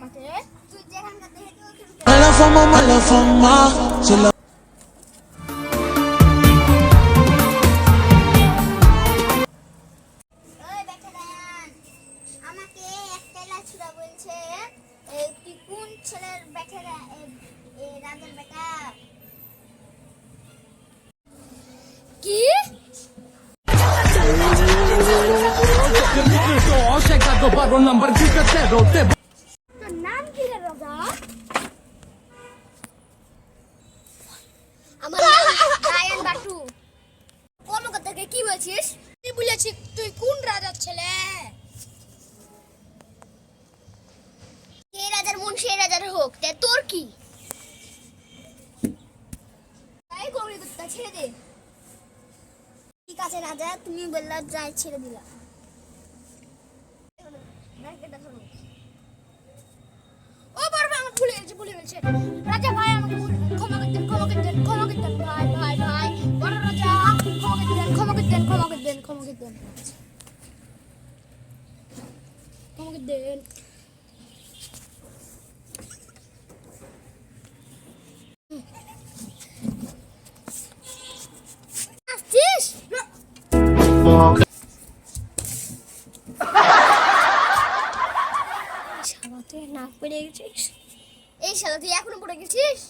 আমাকে ছেলের বেটা রা- এ, এ, রাজার বেটা কি Ho cercato paro number আমার দায়ান বাটু। কলকাতা কি বলছিস? তুই বলেছি, তুই কোন রাজার ছেলে? কে রাজার মন হোক, তে তোর কি? তাই কবরি করতে ছেড়ে দে। ঠিক আছে, রাজা, তুমি বললা, যাই, ছেড়ে দিলা ও ভাই আমার ভুলে গেছে ভুলে গেছে। রাজা, ভাই দেন ক্ষমা করে দেন ভাই ভাই ভাই বড় রাজা ক্ষমা করে দেন ক্ষমা করে দেন ক্ষমা করে দেন ক্ষমা করে দেন ক্ষমা করে দেন শালা তুই না পড়ে গেছিস? এই শালা তুই এখনও পড়ে গেছিস?